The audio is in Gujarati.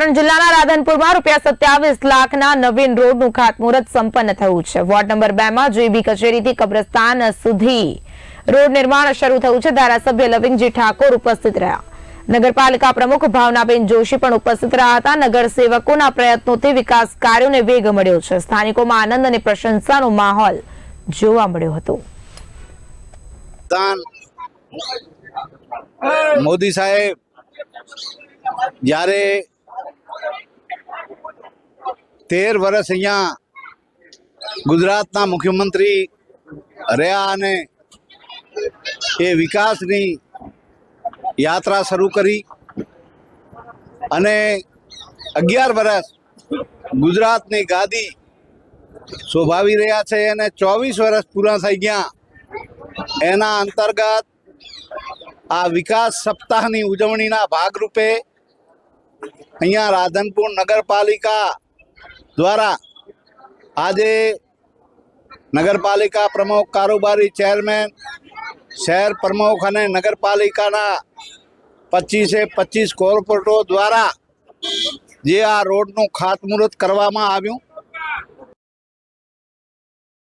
પાટણ જિલ્લાના રાધનપુરમાં રૂપિયા સત્યાવીસ લાખના નવીન રોડનું ખાતમુહૂર્ત સંપન્ન થયું છે. વોર્ડ નંબર બે માં જીબી કચેરીથી કબ્રસ્તાન સુધી રોડ નિર્માણ શરૂ થયું છે. ધારાસભ્ય લવિંગજી ઠાકોર ઉપસ્થિત રહ્યા. નગરપાલિકા પ્રમુખ ભાવનાબેન જોશી પણ ઉપસ્થિત રહ્યા હતા. નગરસેવકોના પ્રયત્નોથી વિકાસ કાર્યોને વેગ મળ્યો છે. સ્થાનિકોમાં આનંદ અને પ્રશંસાનો માહોલ જોવા મળ્યો હતો. મોદી સાહેબ, જ્યારે તેર વર્ષ અહીંયા ગુજરાતના મુખ્યમંત્રી રહ્યા અને એ વિકાસની યાત્રા શરૂ કરી. અને અગિયાર વર્ષ ગુજરાતની ગાદી શોભાવી રહ્યા છે અને ચોવીસ વર્ષ પૂરા થઈ ગયા. એના અંતર્ગત આ વિકાસ સપ્તાહની ઉજવણીના ભાગરૂપે અહીંયા રાધનપુર નગરપાલિકા દ્વારા આજે નગરપાલિકા પ્રમુખ કારોબારી ચેરમેન, શહેર પ્રમુખ અને નગરપાલિકાના પચીસે પચીસ કોર્પોરેટરો દ્વારા જે આ રોડનું ખાતમુહૂર્ત કરવામાં આવ્યું.